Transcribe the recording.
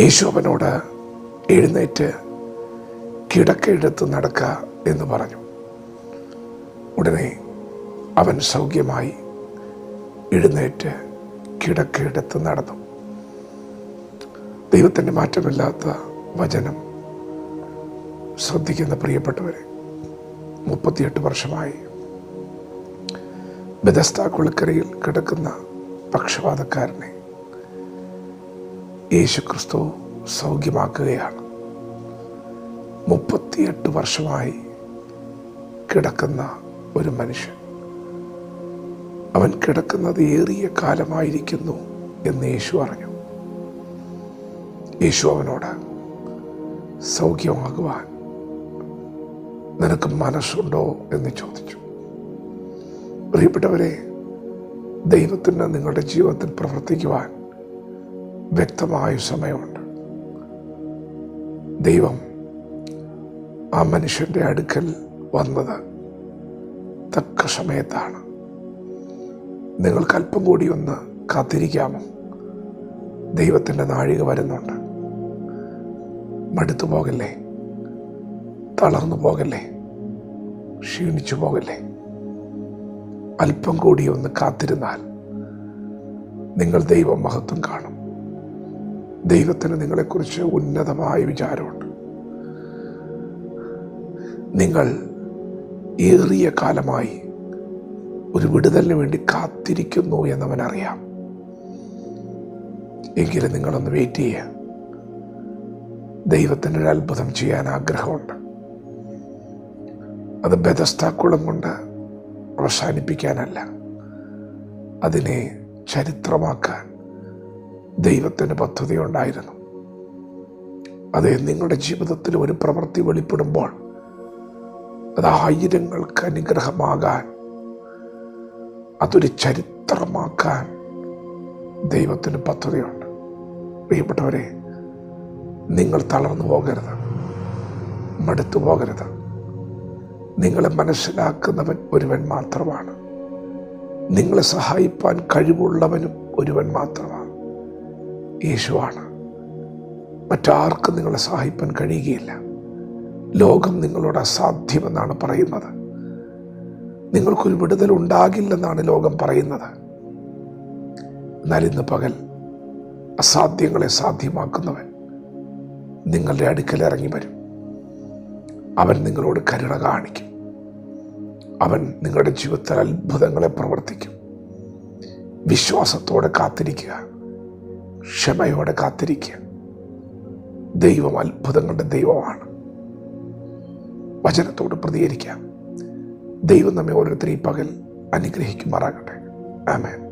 യേശു അവനോട് എഴുന്നേറ്റ് കിടക്കയെടുത്ത് നടക്കുക എന്ന് പറഞ്ഞു. ഉടനെ അവൻ സൗഖ്യമായി എഴുന്നേറ്റ് കിടക്കയെടുത്ത് നടന്നു. ദൈവത്തിന്റെ മാറ്റമില്ലാത്ത വചനം ശ്രദ്ധിക്കുന്ന പ്രിയപ്പെട്ടവരെ മുപ്പത്തിയെട്ട് വർഷമായി ബദസ്ത കുളിക്കരയിൽ കിടക്കുന്ന പക്ഷപാതക്കാരനെ യേശു ക്രിസ്തു സൗഖ്യമാക്കുകയാണ്. മുപ്പത്തിയെട്ട് വർഷമായി കിടക്കുന്ന ഒരു മനുഷ്യൻ. അവൻ കിടക്കുന്നത് ഏറിയ കാലമായിരിക്കുന്നു എന്ന് യേശു അറിഞ്ഞു. യേശു അവനോട് സൗഖ്യമാകുവാൻ നിനക്ക് മനസ്സുണ്ടോ? എന്ന് ചോദിച്ചു. പ്രിയപ്പെട്ടവരെ ദൈവത്തിന് നിങ്ങളുടെ ജീവിതത്തിൽ പ്രവർത്തിക്കുവാൻ വ്യക്തമായ സമയമുണ്ട്. ദൈവം ആ മനുഷ്യന്റെ അടുക്കൽ വന്നത് തക്ക സമയത്താണ്. നിങ്ങൾക്ക് അല്പം കൂടി ഒന്ന് കാത്തിരിക്കാമോ? ദൈവത്തിന്റെ നാഴിക വരുന്നുണ്ട്. മടുത്തു പോകല്ലേ? തളർന്നു പോകല്ലേ? ക്ഷീണിച്ചു പോകല്ലേ? അല്പം കൂടി ഒന്ന് കാത്തിരുന്നാൽ നിങ്ങൾ ദൈവം മഹത്വം കാണും. ദൈവത്തിന് നിങ്ങളെക്കുറിച്ച് ഉന്നതമായ വിചാരമുണ്ട്. നിങ്ങൾ ഏറിയ കാലമായി ഒരു വിടുതലിന് വേണ്ടി കാത്തിരിക്കുന്നു എന്നവൻ അറിയാം എങ്കിലും നിങ്ങളൊന്ന് വെയിറ്റ് ചെയ്യുക. ദൈവത്തിന് ഒരു അത്ഭുതം ചെയ്യാൻ ആഗ്രഹമുണ്ട്. അത് ബദസ്താക്കുളം കൊണ്ട് അവസാനിപ്പിക്കാനല്ല അതിനെ ചരിത്രമാക്കാൻ ദൈവത്തിന് പദ്ധതി ഉണ്ടായിരുന്നു അതേ നിങ്ങളുടെ ജീവിതത്തിൽ ഒരു പ്രവൃത്തി വെളിപ്പെടുമ്പോൾ അത് ആയിരങ്ങൾക്ക് അനുഗ്രഹമാകാൻ അതൊരു ചരിത്രമാക്കാൻ ദൈവത്തിന് പദ്ധതിയുണ്ട്. പ്രിയപ്പെട്ടവരെ നിങ്ങൾ തളർന്നു പോകരുത്. മടുത്തു പോകരുത്. നിങ്ങളെ മനസ്സിലാക്കുന്നവൻ ഒരുവൻ മാത്രമാണ്. നിങ്ങളെ സഹായിപ്പാൻ കഴിവുള്ളവനും ഒരുവൻ മാത്രമാണ്. യേശുവാണ്. മറ്റാർക്കും നിങ്ങളെ സഹായിപ്പാൻ കഴിയുകയില്ല. ലോകം നിങ്ങളോട് അസാധ്യമെന്നാണ് പറയുന്നത്. നിങ്ങൾക്കൊരു വിടുതൽ ഉണ്ടാകില്ലെന്നാണ് ലോകം പറയുന്നത്. എന്നാൽ ഇന്ന് പകൽ അസാധ്യങ്ങളെ സാധ്യമാക്കുന്നവൻ നിങ്ങളുടെ അടുക്കൽ ഇറങ്ങി വരും. അവൻ നിങ്ങളോട് കരുണ കാണിക്കും. അവൻ നിങ്ങളുടെ ജീവിതത്തിൽ അത്ഭുതങ്ങളെ പ്രവർത്തിക്കും. വിശ്വാസത്തോടെ കാത്തിരിക്കുക. ക്ഷമയോടെ കാത്തിരിക്കുക. ദൈവം അത്ഭുതങ്ങളുടെ ദൈവമാണ്. വചനത്തോട് പ്രതികരിക്കാം. ദൈവം നമ്മെ ഓരോരുത്തരെയും പകൽ അനുഗ്രഹിക്കുമാറാകട്ടെ. ആമേൻ.